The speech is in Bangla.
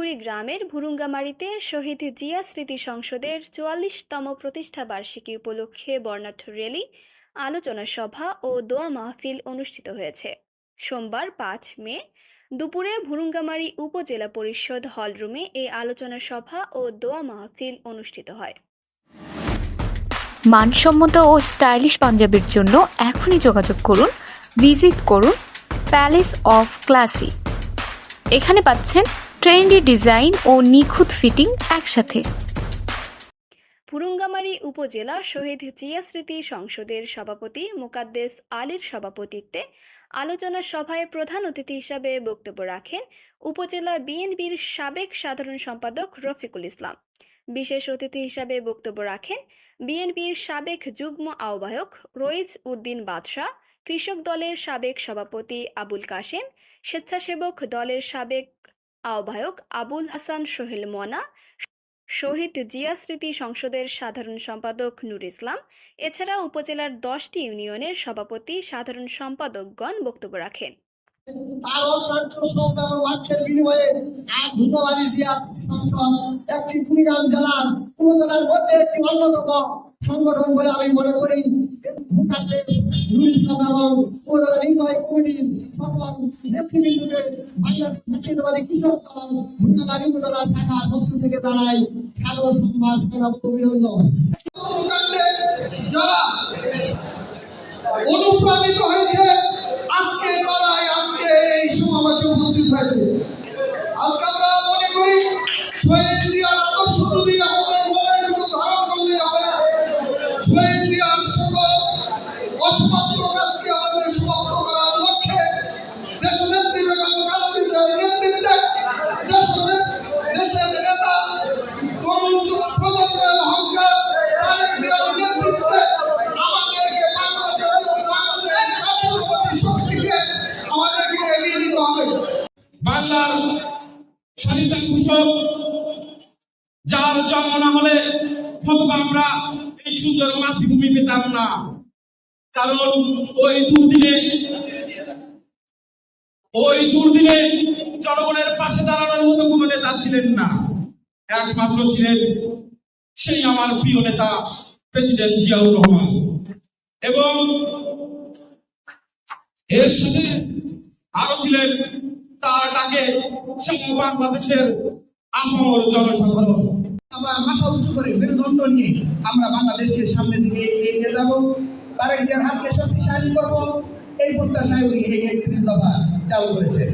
কুড়িগ্রামের ভুরুঙ্গামারীতে শহীদ জিয়া স্মৃতি সংসদের চুয়াল্লিশতম প্রতিষ্ঠা বার্ষিকী উপলক্ষে বর্ণাঢ্য র্যালি আলোচনা সভা ও দোয়া মাহফিল অনুষ্ঠিত হয়েছে। সোমবার পাঁচ মে, দুপুরে ভুরুঙ্গামারী উপজেলা পরিষদ হলরুমে এই আলোচনা সভা ও দোয়া মাহফিল অনুষ্ঠিত হয়। মানসম্মত ও স্টাইলিশ পাঞ্জাবির জন্য এখনই যোগাযোগ করুন, ভিজিট করুন প্যালেস অফ ক্লাসি। এখানে পাচ্ছেন ট্রেন্ডি ডিজাইন ও নিখুঁত ফিটিং একসাথে। পুরুঙ্গামারী উপজেলা শহীদ জিয়া স্মৃতি সংসদের সভাপতি মোকাদ্দেস আলীর সভাপতিত্বে আলোচনা সভায় প্রধান অতিথি হিসাবে বক্তব্য রাখেন উপজেলা বিএনপির সাবেক সাধারণ সম্পাদক রফিকুল ইসলাম। বিশেষ অতিথি হিসাবে বক্তব্য রাখেন বিএনপির সাবেক যুগ্ম আহ্বায়ক রইজ উদ্দিন বাদশাহ, কৃষক দলের সাবেক সভাপতি আবুল কাশেম, স্বেচ্ছাসেবক দলের সাবেক আহ্বায়ক আবুল হাসান সোহেল মনা শহীদ জিয়া স্মৃতি সংসদের সাধারণ সম্পাদক নুর ইসলাম, এছাড়া উপজেলার দশটি ইউনিয়নের সভাপতি সাধারণ সম্পাদকগণ বক্তব্য রাখেন। সংগঠন বলে আমি মনে করি। অনুপ্রাণিত হয়েছে, আজকে তারাই আজকে এই সমাবেশে উপস্থিত হয়েছে। আজকে আমরা মনে করি শহীদ জিয়ার আদর্শ যদি আমাদের মনের কোনো ধারণ করলে হবে না। শহীদ জিয়ার সকল আমাদের সমাপ্ত করার লক্ষ্যে দেশনেত্রী বেগম খালেদা দেশের দেশের নেতা তরুণ আমাদেরকে বাংলাদেশ বাংলাদেশ আমাদেরকে এগিয়ে হবে। বাংলার স্বাধীনতা ঘোষক যার জন্ম না হলে হয়তো আমরা এই সুন্দর মাতৃভূমি পেতাম না। কারণ ওই দুর্দিনে ওই দুর্দিনে জনগণের পাশে দাঁড়ানোর মতো কোনো নেতা ছিলেন না। একমাত্র ছিলেন সেই আমার প্রিয় নেতা, প্রেসিডেন্ট জিয়াউর রহমান। এবং এর সাথে আরও ছিলেন তার সারা বাংলাদেশের জনসাধারণ। আমরা মাথা উঁচু করে মেরুদণ্ড নিয়ে আমরা বাংলাদেশকে সামনের দিকে এগিয়ে যাব। তারেক জিয়ার হাতকে শক্তিশালী করব। এই প্রত্যাশায় উনি এই দফা চালু করেছে